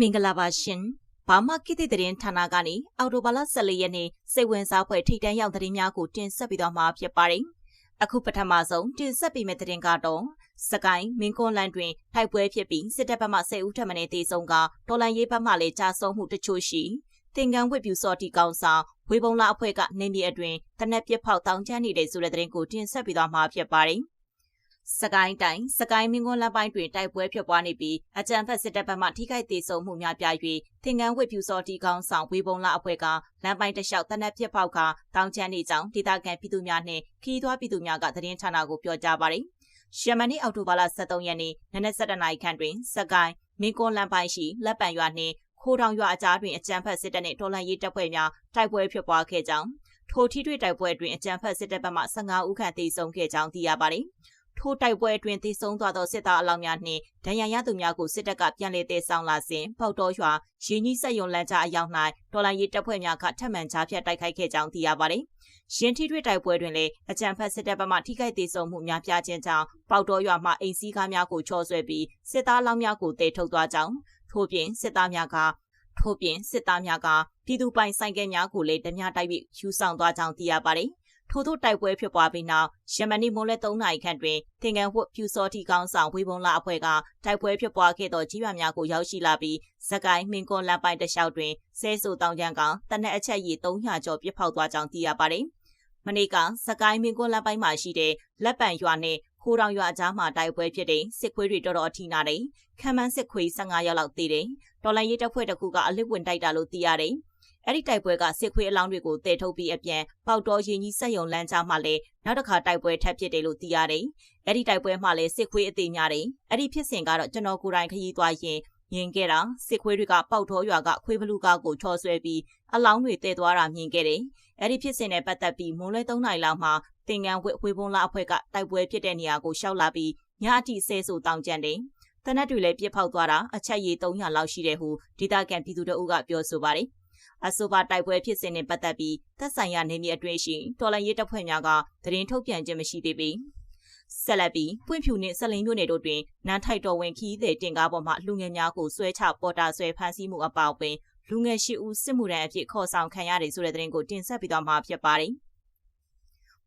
မင်္ဂလာပါရှင်။ဘာမှကိတိသတင်းဌာနကနေအော်တိုဘာလ14ရက်နေ့စိတ်ဝင်စားဖွယ်ထိတ်တန့်ရောက်သတင်းများကိုတင်ဆက်ပေးသွားမှာဖြစ်ပါတယ်။အခုပထမဆုံးတင်ဆက်ပေးမယ့်သတင်းကတော့စကိုင်းမင်းကွန်လန်တွင်ထိုက်ပွဲဖြစ်ပြီးစစ်တပ်ဘက်မှ10ဦးထပ်မံတေဆုံးကတော်လန်ရေးဘက်မှလည်းကြာဆုံးမှုတချို့ရှိသင်္ကန်းဝတ်ပြူစော်တီကောင်ဆောင်ဝေပုံလာအဖွဲ့ကနေမြေအတွင်တနက်ပြစ်ဖောက်တောင်းချမ်းနေတဲ့ဆိုတဲ့သတင်းကိုတင်ဆက်ပေးသွားမှာဖြစ်ပါတယ်။ စကိုင်းတိုင်းစကိုင်းမင်းကွန်းလမ်းပိုင်းတွင်တိုက်ပွဲဖြစ်ပွားနေပြီးအကြံဖက်စစ်တပ်ဘက်မှထိခိုက်ဒေဆုံးမှုများပြား၍သင်္ကန်းဝစ်ဖြူစောတီကောင်းဆောင်ဝေပုံလာအဖွဲ့ကလမ်းပိုင်းတစ်လျှောက်တနက်ဖြစ်ပေါက်ကတောင်းချမ်းနေကြောင်းဒေသခံပြည်သူများနှင့်ခီးသွွားပြည်သူများကသတင်းဌာနကိုပြောကြားပါသည်ရှမနီအောက်တိုဘာလ23ရက်နေ့နနက်7:00နာရီခန့်တွင်စကိုင်းမင်းကွန်းလမ်းပိုင်းရှိလက်ပံရွာနှင့်ခိုးတောင်ရွာအကြားတွင်အကြံဖက်စစ်တပ်နှင့်တော်လှန်ရေးတပ်ဖွဲ့များတိုက်ပွဲဖြစ်ပွားခဲ့ကြောင်းထိုထိတွေ့တိုက်ပွဲတွင်အကြံဖက်စစ်တပ်ဘက်မှ15ဦးခန့်သေဆုံးခဲ့ကြောင်းသိရပါသည်။ ထိုတိုက်ပွဲအတွင်းသေဆုံးသွားသောစစ်သားအလောင်းများနှင့်ဒဏ်ရာရသူများကိုစစ်တပ်ကပြန်လည်တည်ဆောင်လာစဉ်ပေါက်တော်ရွာရင်းကြီးဆက်ယုံလမ်းကြားအရောက်၌တော်လိုင်းရေးတပ်ဖွဲ့များကထပ်မံကြားဖြတ်တိုက်ခိုက်ခဲ့ကြောင်းသိရပါသည်။ရင်းထိတွေ့တိုက်ပွဲတွင်လည်းအကြံဖက်စစ်တပ်ဘက်မှထိခိုက်ဒေဆုံးမှုများပြားခြင်းကြောင့်ပေါက်တော်ရွာမှအိမ်စည်းကားများကိုချော်ဆွဲပြီးစစ်သားလောင်းများကိုတေထုတ်သွားကြောင်းထို့ပြင်စစ်သားများကထို့ပြင်စစ်သားများကပြည်သူပိုင်ဆိုင်ကယ်များကိုလည်းဓမြတိုက်ပြီးယူဆောင်သွားကြောင်းသိရပါတယ် ထို့သောတိုက်ပွဲဖြစ်ပွားပြီးနောက်ယမနီမွန်လက်3နာရီခန့်တွင်သင်္ကန်းဝတ်ဖြူစောတိကောင်းဆောင်ဝေဘုံလာအဖွဲ့ကတိုက်ပွဲဖြစ်ပွားခဲ့သောကြီးရွာများကိုရောက်ရှိလာပြီးဇကိုင်းမင်းကွန်လမ်းပိုင်းတလျှောက်တွင်ဆဲဆူတောင်ကျန်းကောင်တနက်အချက်ရည်300ကျော်ပြစ်ဖောက်သွားကြောင်းသိရပါတယ်။မနေ့ကစကိုင်းမင်းကွန်လမ်းပိုင်းမှာရှိတဲ့လက်ပံရွာနှင့်ခိုးတောင်ရွာအကြားမှာတိုက်ပွဲဖြစ်တဲ့စစ်ခွေးတွေတော်တော်အထိနာတယ်။ခံမှန်းစစ်ခွေး15ရောက်လောက်သေးတယ်။တော်လိုင်းရေးတပ်ဖွဲ့တစ်ခုကအလစ်ဝင်တိုက်တာလို့သိရတယ်။ အဲ့ဒီတိုက်ပွဲကစစ်ခွေးအလောင်းတွေကိုတည်ထုတ်ပြီးအပြန်ပေါက်တော်ရင်ကြီးစက်ယုံလမ်းကြားမှာလည်းနောက်တစ်ခါတိုက်ပွဲထပ်ဖြစ်တယ်လို့သိရတယ်။အဲ့ဒီတိုက်ပွဲမှာလည်းစစ်ခွေးအသေးများတယ်။အဲ့ဒီဖြစ်စဉ်ကတော့ကျွန်တော်ကိုယ်တိုင်ခရီးသွားရင်မြင်ခဲ့တာစစ်ခွေးတွေကပေါက်တော်ရွာကခွေးဘလူကားကိုချော်ဆွဲပြီးအလောင်းတွေတည်သွားတာမြင်ခဲ့တယ်။အဲ့ဒီဖြစ်စဉ်နဲ့ပတ်သက်ပြီးမွန်လဲ3နိုင်လောက်မှာတင်ငန်းဝေဝေဘုံလာအဖွဲ့ကတိုက်ပွဲဖြစ်တဲ့နေရာကိုရှောက်လာပြီးညအထိဆဲဆူတောင်းကြံတယ်။တနက်တွေလည်းပြစ်ဖောက်သွားတာအချက်ရည်300လောက်ရှိတယ်ဟုဒေသခံပြည်သူတို့ကပြောဆိုပါတယ်။ အဆိုပါတိုက်ပွဲဖြစ်စဉ်နဲ့ပတ်သက်ပြီးသက်ဆိုင်ရာနေမြေအတွင်းရှိတော်လိုင်းရေးတပ်ဖွဲ့များကသတင်းထုတ်ပြန်ခြင်းမရှိသေးပေဆက်လက်ပြီးပွင့်ဖြူနှင့်ဆက်လင်းမြို့နယ်တို့တွင်နန်းထိုက်တော်ဝင်ခီးသည်တင်ကားပေါ်မှလူငယ်များကိုဆွဲချပေါ်တာဆွဲဖမ်းဆီးမှုအပါအဝင်လူငယ်ရှိဦးစစ်မှုထမ်းအဖြစ်ခေါ်ဆောင်ခံရတယ်ဆိုတဲ့သတင်းကိုတင်ဆက်ပေးသွားမှာဖြစ်ပါတယ်။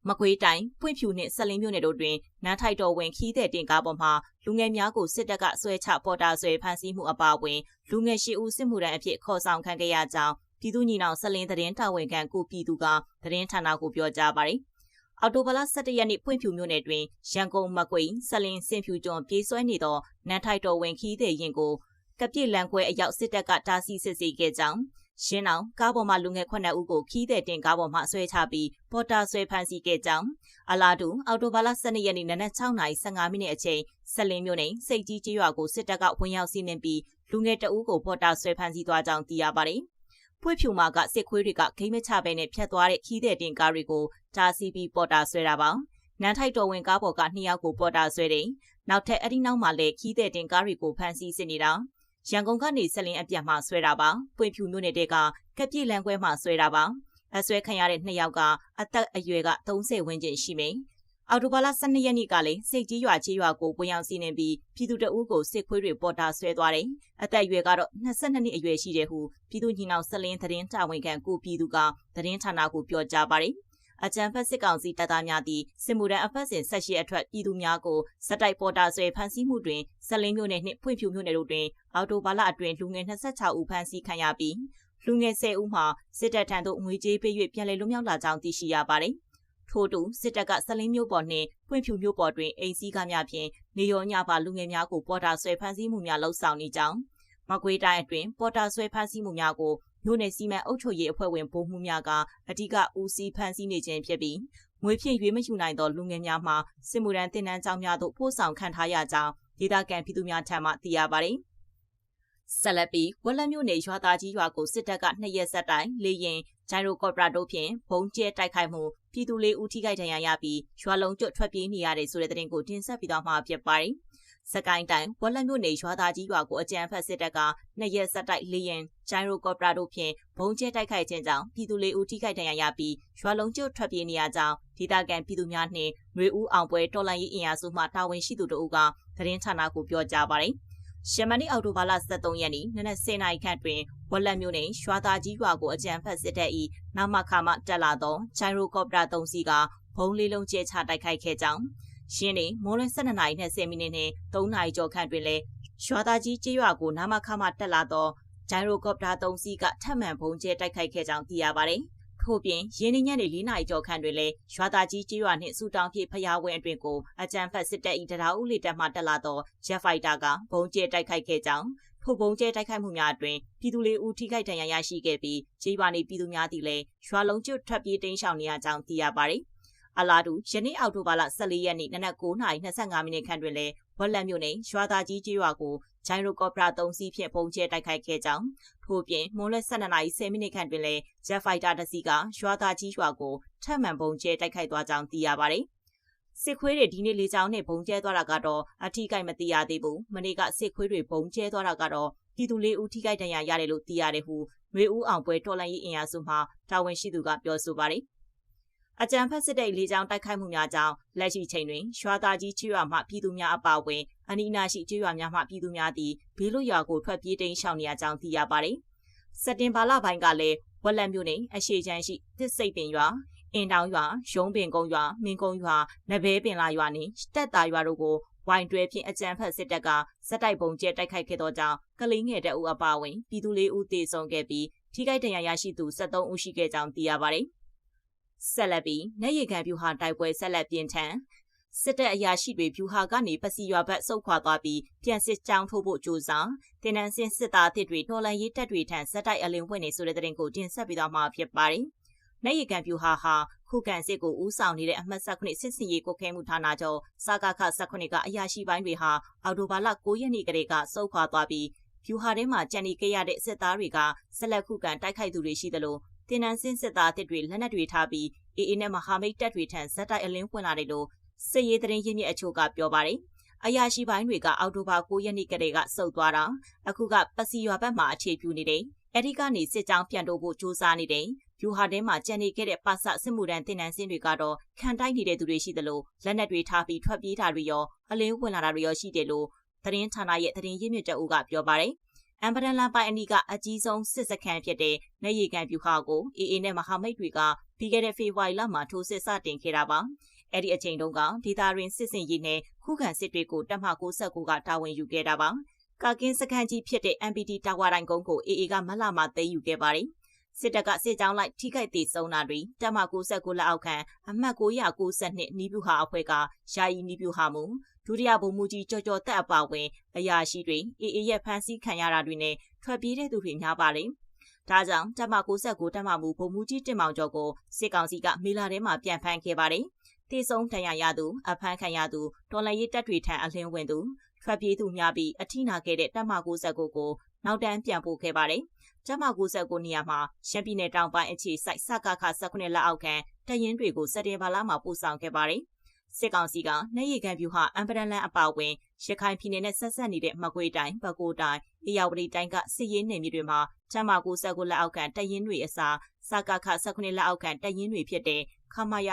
မကွေးတိုင်းပွင့်ဖြူနှင့်ဆက်လင်းမြို့နယ်တို့တွင်နန်းထိုက်တော်ဝင်ခီးတဲ့တင်ကားပေါ်မှလူငယ်များကိုစစ်တပ်ကဆွဲချပေါ်တာဆွဲဖမ်းဆီးမှုအပါအဝင်လူငယ်ရှိဦးစစ်မှုထမ်းအဖြစ်ခေါ်ဆောင်ခံခဲ့ရကြောင်း ပြည်သူညီနောင်ဆက်လင်းသတင်းတာဝန်ခံကိုပြည်သူကသတင်းဌာနကိုပြောကြားပါတယ်။အော်တိုဘလာ17ရက်နေ့ဖွင့်ဖြူမြို့နယ်တွင်ရန်ကုန်မကွေဆက်လင်းစင်ဖြူကျွန်းပြေးဆွဲနေသောနန်းထိုက်တော်ဝင်ခီးတဲ့ရင်ကိုကပြစ်လန်ခွဲအရောက်စစ်တပ်ကတားဆီးစစ်ဆေးခဲ့ကြောင်းရှင်းအောင်ကားပေါ်မှာလူငယ်9ဦးကိုခီးတဲ့တင်ကားပေါ်မှာဆွဲချပြီးပေါ်တာဆွဲဖမ်းဆီးခဲ့ကြောင်းအလာတူအော်တိုဘာလ12ရက်နေ့နနက်6:15မိနစ်အချိန်ဆက်လင်းမြို့နယ်စိတ်ကြီးကျေးရွာကိုစစ်တပ်ကဝင်ရောက်စီးနင်းပြီးလူငယ်တအုပ်ကိုပေါ်တာဆွဲဖမ်းဆီးသွားကြောင်းသိရပါတယ် ဖွေ့ဖြူမာကစစ်ခွေးတွေကဂိမ်းမချဘဲနဲ့ဖြတ်သွားတဲ့ခီးတဲ့တင်ကားတွေကိုတားဆီးပြီးပေါ်တာဆွဲတာပါနန်းထိုက်တော်ဝင်ကားပေါ်ကနှစ်ယောက်ကိုပေါ်တာဆွဲတယ်နောက်ထပ်အဒီနောက်မှာလည်းခီးတဲ့တင်ကားတွေကိုဖမ်းဆီးစစ်နေတာရန်ကုန်ကနေဆက်လင်းအပြတ်မှဆွဲတာပါပွင့်ဖြူမြို့နယ်တဲကကပြည့်လန်ခွဲမှဆွဲတာပါအဆွဲခံရတဲ့နှစ်ယောက်ကအသက်အရွယ်က30ဝန်းကျင်ရှိမယ် အော်တိုဘာလ12ရက်နေ့ကလည်းစိတ်ကြီးရွာချေးရွာကိုဝင်ရောက်စီးနှင်ပြီးပြည်သူတအုပ်ကိုစစ်ခွေးတွေပေါ်တာဆွဲသွားတယ်။အသက်အရွယ်ကတော့22နှစ်အရွယ်ရှိတယ်ဟုပြည်သူညီနောင်ဆက်လင်းသတင်းတာဝန်ခံကိုပြည်သူကသတင်းဌာနကိုပြောကြားပါတယ်။အကြံဖက်စစ်ကောင်စီတပ်သားများသည်စစ်မှုထမ်းအဖက်စဉ်ဆက်ရှိအထက်ပြည်သူများကိုစက်တိုက်ပေါ်တာဆွဲဖမ်းဆီးမှုတွင်ဆက်လင်းမြို့နယ်နှင့်ဖွင့်ဖြူမြို့နယ်တို့တွင်အော်တိုဘာလအတွင်းလူငယ်26ဦးဖမ်းဆီးခံရပြီးလူငယ်10ဦးမှစစ်တပ်ထံသို့ငွေကြေးပေး၍ပြန်လည်လွတ်မြောက်လာကြောင်းသိရှိရပါတယ်။ ထို့တူစစ်တပ်ကဆလင်းမျိုးပေါ်နှင့်ပွင့်ဖြူမျိုးပေါ်တွင်အိမ်စည်းကားများဖြင့်နေရောညပါလူငယ်များကိုပေါ်တာဆွဲဖမ်းဆီးမှုများလှုပ်ဆောင်နေကြောင်းမကွေးတိုင်းအတွင်းပေါ်တာဆွဲဖမ်းဆီးမှုများကိုမြို့နယ်စီမံအုပ်ချုပ်ရေးအဖွဲ့ဝင်ဗိုလ်မှူးများကအဓိကဦးစီးဖမ်းဆီးနေခြင်းဖြစ်ပြီးငွေဖြင့်ရွေးမယူနိုင်သောလူငယ်များမှစစ်မှုထမ်းတင်နန်းကျောင်းများသို့ပို့ဆောင်ခံထားရကြောင်းဒေသခံပြည်သူများထံမှသိရပါသည် ဆက်လက်ပြီးဝက်လက်မြို့နယ်ရွာသားကြီးရွာကိုစစ်တပ်ကနှစ်ရက်ဆက်တိုင်လေရင်ဂျိုင်ရိုကော်ပရာတို့ဖြင့်ဘုံကျဲတိုက်ခိုက်မှုပြည်သူလေးဦးထိခိုက်ဒဏ်ရာရပြီးရွာလုံးကျွတ်ထွက်ပြေးနေရတယ်ဆိုတဲ့သတင်းကိုတင်ဆက်ပြီးတော့မှဖြစ်ပါတယ်။စကိုင်းတိုင်းဝက်လက်မြို့နယ်ရွာသားကြီးရွာကိုအကြမ်းဖက်စစ်တပ်ကနှစ်ရက်ဆက်တိုက်လေရင်ဂျိုင်ရိုကော်ပရာတို့ဖြင့်ဘုံကျဲတိုက်ခိုက်ခြင်းကြောင့်ပြည်သူလေးဦးထိခိုက်ဒဏ်ရာရပြီးရွာလုံးကျွတ်ထွက်ပြေးနေရကြောင်းဒေသခံပြည်သူများနှင့်ရွေဦးအောင်ပွဲတော်လှန်ရေးအင်အားစုမှတာဝန်ရှိသူတို့ကသတင်းဌာနကိုပြောကြားပါတယ်။ ရှမနီအော်တိုဘာလ23ရက်နေ့နနက်10:00နာရီခန့်တွင်ဝက်လက်မြို့နယ်ရွာသားကြီးရွာကိုအကြံဖက်စစ်တပ်၏နောက်မှခါမှတက်လာသောဂျိုင်ရိုကော်ပတာ3စီးကဘုံလေးလုံးကျဲချတိုက်ခိုက်ခဲ့ကြောင်းရှင်းနေမိုးလင်း12နာရီနဲ့10မိနစ်နဲ့3နာရီကျော်ခန့်တွင်လည်းရွာသားကြီးကျေးရွာကိုနာမခါမှတက်လာသောဂျိုင်ရိုကော်ပတာ3စီးကထပ်မံဘုံကျဲတိုက်ခိုက်ခဲ့ကြောင်းသိရပါတယ်။ ထို့ပြင်ရင်းနှီးညံ့နေ၄နာရီကျော်ခန့်တွင်လည်းရွာသားကြီးကျေးရွာနှင့်စူတောင်ဖြစ်ဖျားဝဲအတွင်ကိုအကြံဖတ်စစ်တပ်၏တရားဥလေတပ်မှတက်လာသောဂျက်ဖိုက်တာကဘုံကျဲတိုက်ခိုက်ခဲ့ကြောင်းထို့ဘုံကျဲတိုက်ခိုက်မှုများအတွင်ပြည်သူလေးဦးထိခိုက်ဒဏ်ရာရရှိခဲ့ပြီးကျေးရွာနေပြည်သူများသည်လည်းရွာလုံးကျွတ်ထွက်ပြေးတိမ်းရှောင်နေရကြောင်းသိရပါသည်အလာတူယနေ့အောက်တိုဘာလ14ရက်နေ့နနက်9:25မိနစ်ခန့်တွင်လည်းဝက်လက်မြို့နယ်ရွာသားကြီးကျေးရွာကို ဂျိုင်ရိုကော့ပရာ3စီးဖြင့်ပုံကျဲတိုက်ခိုက်ခဲ့ကြောင်းထို့ပြင်မွန်လက်12နာရီ10မိနစ်ခန့်တွင်လည်းဂျက်ဖိုက်တာတစ်စီးကရွာသားကြီးရွာကိုထပ်မံပုံကျဲတိုက်ခိုက်သွားကြောင်းသိရပါတယ်စစ်ခွေးတွေဒီနေ့လေကြောင်းနဲ့ဘုံကျဲသွားတာကတော့အထီးကိုက်မသိရသေးဘူးမနေ့ကစစ်ခွေးတွေဘုံကျဲသွားတာကတော့ပြည်သူလေးဦးထိခိုက်ဒဏ်ရာရတယ်လို့သိရတယ်ဟုရွေဦးအောင်ပွဲတော်လိုင်းရေးအင်အားစုမှတာဝန်ရှိသူကပြောဆိုပါတယ် အကြံဖက်စစ်တဲ့လေကြောင်းတိုက်ခိုက်မှုများကြောင့်လက်ရှိချိန်တွင်ရွာသားကြီးချွော်မှပြည်သူများအပါအဝင်အနီးနားရှိချွော်များမှပြည်သူများသည်ဘေးလွတ်ရွာကိုထွက်ပြေးတိမ်းရှောင်နေရကြောင်းသိရပါတယ်။စက်တင်ဘာလပိုင်းကလည်းဝက်လက်မြို့နယ်အရှိချမ်းရှိတစ်စိတ်ပင်ရွာအင်တောင်ရွာရုံးပင်ကုန်းရွာမင်းကုန်းရွာနဘဲပင်လာရွာနှင့်တက်တာရွာတို့ကိုဝိုင်တွဲဖြင့်အကြံဖက်စစ်တပ်ကစက်တိုက်ပုံကျဲတိုက်ခိုက်ခဲ့သောကြောင့်ကလေးငယ်တအုပ်အပါအဝင်ပြည်သူလေးဦးသေဆုံးခဲ့ပြီးထိခိုက်ဒဏ်ရာရရှိသူ73ဦးရှိခဲ့ကြောင်းသိရပါတယ်။ ဆက်လက်ပြီးနေရီခံဖြူဟာတိုက်ပွဲဆက်လက်ပြင်းထန်စစ်တပ်အရာရှိတွေဖြူဟာကနေပစီရွာဘက်ဆုတ်ခွာသွားပြီးပြန်စစ်ကြောင်းထိုးဖို့ကြိုးစားတင်နန်းစင်စစ်သားအသစ်တွေတော်လန်ရေးတပ်တွေထံဇက်တိုက်အလင်းဝင်နေဆိုတဲ့တဲ့ရင်ကိုတင်ဆက်ပြီးတော့မှာဖြစ်ပါတယ်။နေရီကန်ပြူဟာဟာခုခံစစ်ကိုဦးဆောင်နေတဲ့အမှတ်၁9စစ်စင်ရေးကိုခဲမှုဌာနချုပ်စာကခ19ကအရာရှိပိုင်းတွေဟာအော်တိုဘာလ9ရက်နေ့ကလေးကစုခွာသွားပြီးဖြူဟာထဲမှာကြံနေခဲ့ရတဲ့စစ်သားတွေကဆက်လက်ခုခံတိုက်ခိုက်သူတွေရှိသလို တင်နန်းစင်စစ်သားတစ်တွေလက်နက်တွေထားပြီးအေအေနဲ့မဟာမိတ်တပ်တွေထံဇက်တိုက်အလင်းဖွင့်လာတယ်လို့စစ်ရေးသတင်းရင်းမြစ်အချို့ကပြောပါတယ်။အရာရှိပိုင်းတွေကအောက်တိုဘာ9ရက်နေ့ကတည်းကစုပ်သွားတာအခုကပစီရွာဘက်မှာအခြေပြုနေတယ်။အဲဒီကနေစစ်ကြောင်းပြန်တော့ဖို့ကြိုးစားနေတယ်။ယူဟာထဲမှာကြံနေခဲ့တဲ့ပါဆစစ်မှုတန်းတင်နန်းစင်းတွေကတော့ခံတိုက်နေတဲ့သူတွေရှိသလိုလက်နက်တွေထားပြီးထွက်ပြေးတာတွေရောအလင်းဝင်လာတာတွေရောရှိတယ်လို့သတင်းဌာနရဲ့သတင်းရင်းမြစ်တအုပ်ကပြောပါတယ်။ အမ်ပဒန်လန်ပိုင်အနီးကအကြီးဆုံးစစ်စခန်းဖြစ်တဲ့နေရီကန်ပြူဟာကိုအေအေနဲ့မဟာမိတ်တွေကပြီးခဲ့တဲ့ဖေဖော်ဝါရီလမှာထိုးစစ်စတင်ခဲ့တာပါ။အဲ့ဒီအချိန်တုန်းကဒေတာရင်စစ်စင်ရေးနဲ့ခုခံစစ်တွေကိုတပ်မ69ကတာဝန်ယူခဲ့တာပါ။ကာကင်းစခန်းကြီးဖြစ်တဲ့ MPT တာဝါတိုင်းကုန်းကိုအေအေကမလမှာသိမ်းယူခဲ့ပါတယ်။ စစ်တပ်ကစစ်ကြောင်းလိုက်ထိခိုက်သေးဆုံးတာတွေတပ်မ69လက်အောက်ခံအမှတ်992နီးပြူဟာအဖွဲ့ကယာယီနီးပြူဟာမူဒုတိယဗိုလ်မှူးကြီးကြော်ကြော်တက်အပါဝင်အရာရှိတွေအေအေရဲ့ဖမ်းဆီးခံရတာတွေနဲ့ထွက်ပြေးတဲ့သူတွေများပါတယ်။ဒါကြောင့်တပ်မ69တပ်မမှုဗိုလ်မှူးကြီးတင်မောင်ကျော်ကိုစစ်ကောင်စီကမေလာထဲမှာပြန်ဖမ်းခဲ့ပါတယ်။တေဆုံးတန်ရာရသူအဖမ်းခံရသူတော်လန်ရေးတပ်တွေထံအလင်းဝင်သူထွက်ပြေးသူများပြီးအထိနာခဲ့တဲ့တပ်မ69ကိုနောက်တန်းပြန်ပို့ခဲ့ပါတယ်။ တပ်မ69နေရာမှာရှမ်းပြည်နယ်တောင်ပိုင်းအခြေစိုက်စကခ19လက်အောက်ခံတရင်တွေကိုစက်တင်ဘာလမှာပို့ဆောင်ခဲ့ပါတယ်။စစ်ကောင်စီကနှဲရီကန်ပြူဟာအမ်ပဒန်လန်အပါအဝင်ရခိုင်ပြည်နယ်နဲ့ဆက်ဆက်နေတဲ့မကွေးတိုင်း၊ပဲခူးတိုင်း၊အေရဝတီတိုင်းကစစ်ရေးနယ်မြေတွေမှာချမ်းမာကိုဆက်ကိုလက်အောက်ခံတရင်တွေအစားစကခ19လက်အောက်ခံတရင်တွေဖြစ်တဲ့ခမာယ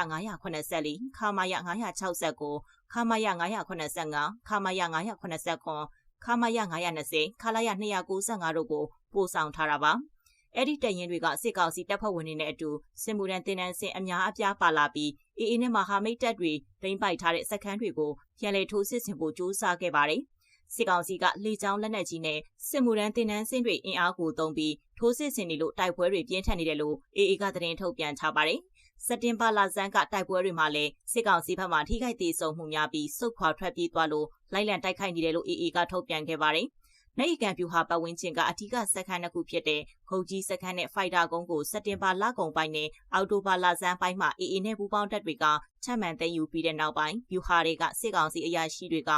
984ခမာယ969ခမာယ985ခမာယ989ခမာယ920ခလာယ295တို့ကို ပို့ဆောင်ထားတာပါ။အဲ့ဒီတရင်တွေကစစ်ကောင်စီတပ်ဖွဲ့ဝင်တွေနဲ့အတူစစ်မှုထမ်းတင်နန်းစင်အများအပြားပါလာပြီးအေအေနဲ့မဟာမိတ်တပ်တွေသိမ်းပိုက်ထားတဲ့စခန်းတွေကိုပြန်လည်ထိုးစစ်ဆင်ဖို့ကြိုးစားခဲ့ပါတယ်။စစ်ကောင်စီကလေကြောင်းလက်နက်ကြီးနဲ့စစ်မှုထမ်းတင်နန်းစင်တွေအင်အားကိုသုံးပြီးထိုးစစ်ဆင်နေလို့တိုက်ပွဲတွေပြင်းထန်နေတယ်လို့အေအေကသတင်းထုတ်ပြန်ထားပါတယ်။စက်တင်ဘာလဆန်းကတိုက်ပွဲတွေမှာလည်းစစ်ကောင်စီဘက်မှထိခိုက်သေးဆုံးမှုများပြီးစုခွာထွက်ပြေးသွားလို့လိုက်လံတိုက်ခိုက်နေတယ်လို့အေအေကထုတ်ပြန်ခဲ့ပါတယ်။ နေရီကန်ပြူဟာပတ်ဝန်းကျင်ကအထူးစခန်းတစ်ခုဖြစ်တဲ့ခုတ်ကြီးစခန်းနဲ့ဖိုက်တာကုန်းကိုစက်တင်ဘာလကုန်ပိုင်းနဲ့အောက်တိုဘာလဆန်းပိုင်းမှာအေအေနဲ့ပူးပေါင်းတပ်တွေကချမှန်သိမ်းယူပြီးတဲ့နောက်ပိုင်းပြူဟာတွေကစစ်ကောင်စီအရာရှိတွေက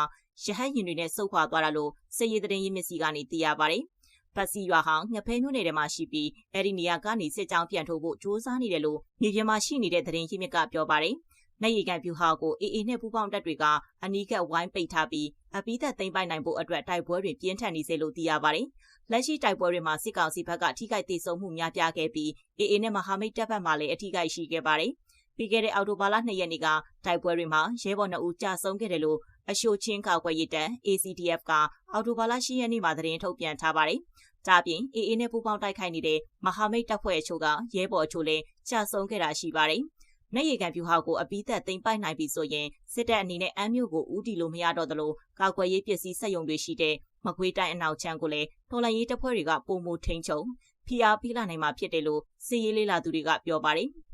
ရဟတ်ရင်တွေနဲ့စုခွာသွားတာလို့စစ်ရေးသတင်းရင်းမြစ်စီကနေသိရပါတယ်။ပတ်စီရွာဟောင်းငဖဲမြို့နယ်ထဲမှာရှိပြီးအဲ့ဒီနေရာကနေစစ်ကြောင်းပြန်ထုတ်ဖို့စ조사နေတယ်လို့မြေပြင်မှာရှိနေတဲ့သတင်းရင်းမြစ်ကပြောပါတယ်။ နေရီကန်ပြူဟာကိုအေအေနဲ့ပူးပေါင်းတပ်တွေကအနီးကပ်ဝိုင်းပိတ်ထားပြီးအပိသက်သိမ်းပိုက်နိုင်ဖို့အတွက်တိုက်ပွဲတွေပြင်းထန်နေစေလို့သိရပါတယ်။လက်ရှိတိုက်ပွဲတွေမှာစစ်ကောင်စီဘက်ကထိခိုက်ဒေဆုံးမှုများပြားခဲ့ပြီးအေအေနဲ့မဟာမိတ်တပ်ဘက်မှလည်းအထိခိုက်ရှိခဲ့ပါတယ်။ပြီးခဲ့တဲ့အောက်တိုဘာလ2ရက်နေ့ကတိုက်ပွဲတွေမှာရဲဘော်2ဦးကြာဆုံးခဲ့တယ်လို့အရှိုချင်းကာကွယ်ရေးတပ် ACDF ကအော်တိုဘာလ10ရက်နေ့မှာသတင်းထုတ်ပြန်ထားပါတယ်။ဒါပြင် AA နဲ့ပူးပေါင်းတိုက်ခိုက်နေတဲ့မဟာမိတ်တပ်ဖွဲ့အချို့ကရဲဘော်အချို့လည်းကြာဆုံးခဲ့တာရှိပါတယ်။ နေရီကန်ပြူဟာကိုအပိသက်သိမ်းပိုက်နိုင်ပြီဆိုရင်စစ်တပ်အနေနဲ့အမ်းမြို့ကိုဦးတည်လို့မရတော့သလိုကာကွယ်ရေးပစ္စည်းစက်ရုံတွေရှိတဲ့မကွေးတိုင်းအနောက်ချမ်းကိုလည်းတော်လှန်ရေးတပ်ဖွဲ့တွေကပုံမထိန်ချုံဖိအားပေးလာနိုင်မှာဖြစ်တယ်လို့စစ်ရေးလေးလာသူတွေကပြောပါတယ်။